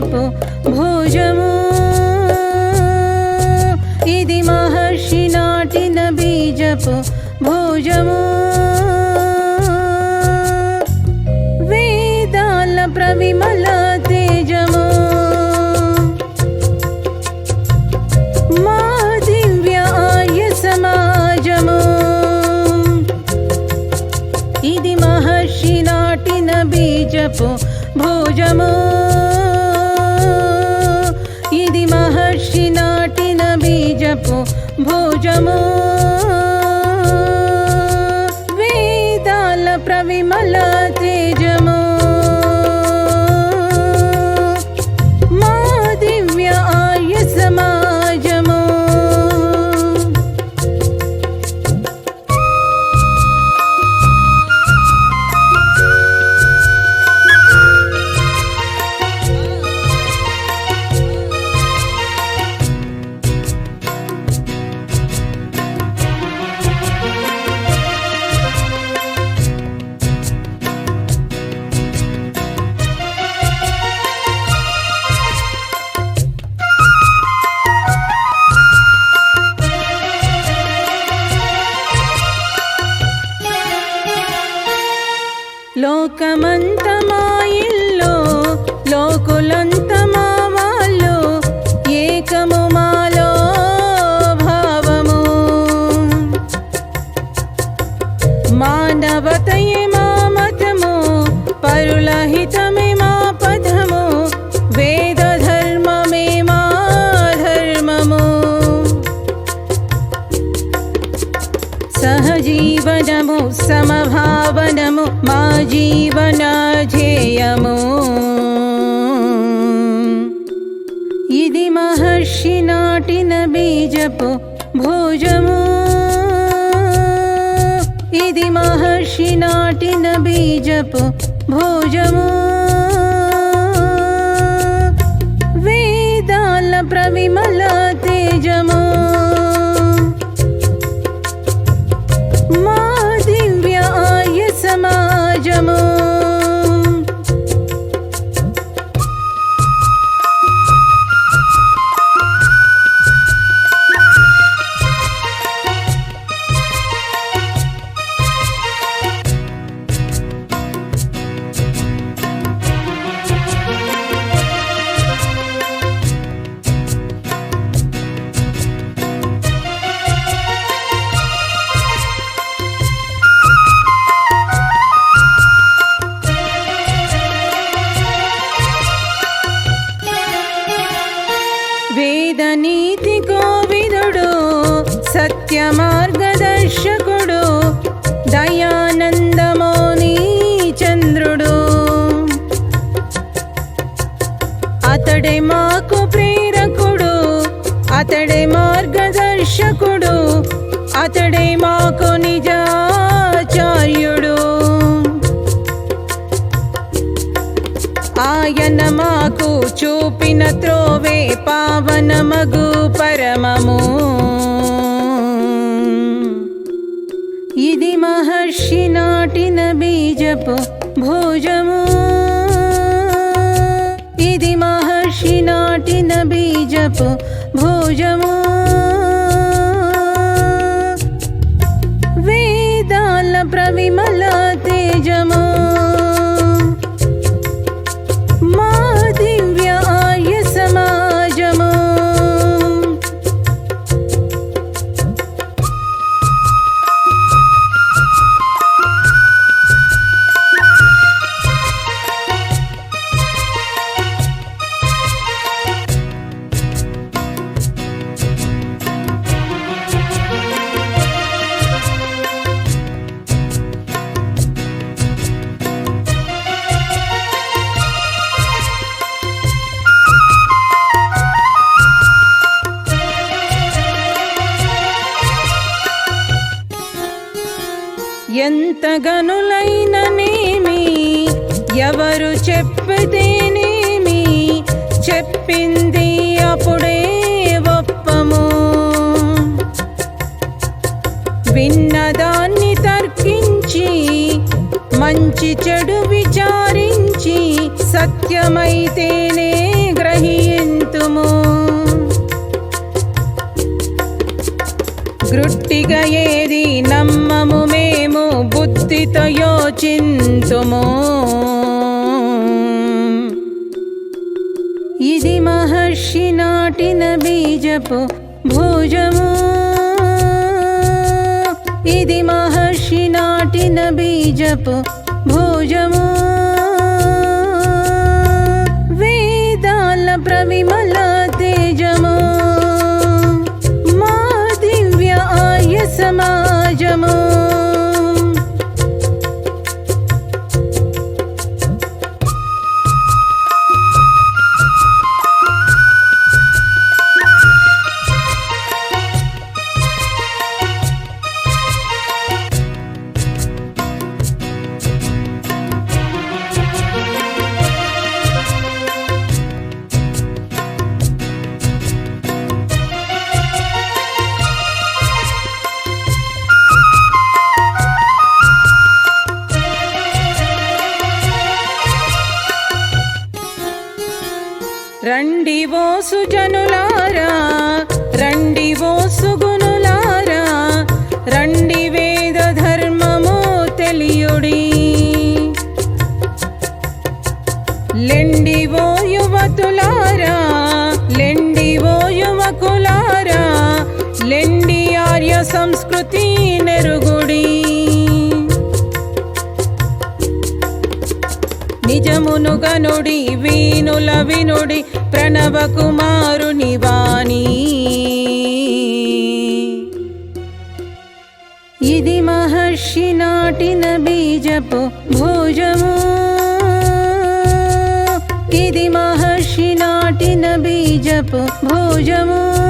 భోజపు భోజము. ఇది మహర్షి నాటిన బీజపు భోజము. వేదాల ప్రవిమల తేజము. మా దివ్య ఆర్య సమాజము. ఇది మహర్షి నాటిన బీజపు భోజము. భోజము లోకమంత మా ఇల్లు లోకులంత మా వాళ్ళు ఏకము మాలో భావము. మానవతయే మా మతము పరుల హితమే మా సహజీవనము సమభావనము మా జీవన ధ్యేయము ఇది మహర్షి నాటిన బీజపు భోజము ఇది మహర్షి నాటిన బీజపు భోజము मा दिव्याय समाजमो। సత్య మార్గదర్శకుడు దయానందమోని చంద్రుడు. అతడే మాకు ప్రేరకుడు అతడే మార్గదర్శకుడు అతడే మాకు నిజాచార్యుడు. ఆయన మాకు చూపిన త్రోవే పావనమగు పరమము బీజపు భోజము ఇది మహర్షి నాటిన బీజపు భోజము ఎంత గనులైననేమి ఎవరు చెప్పితేనేమి చెప్పింది అప్పుడే ఒప్పము. విన్నదాన్ని తర్కించి మంచి చెడు విచారించి సత్యమైతేనే గ్రహించుము గృట్టిగా ఏది నమ్మ బుద్ధితో యోచింతుము ఇది మహర్షి నాటిన బీజపు భోజము. ఇది మహర్షి నాటిన బీజపు భోజము. వేదాల ప్రవిమల సంస్కృతి నెరుగుడి. నిజమును గనుడి వీనుల వినుడి ప్రణవ కుమారుని వాణి ఇది మహర్షి నాటిన బీజపు భోజము. ఇది మహర్షి నాటిన బీజపు భోజము.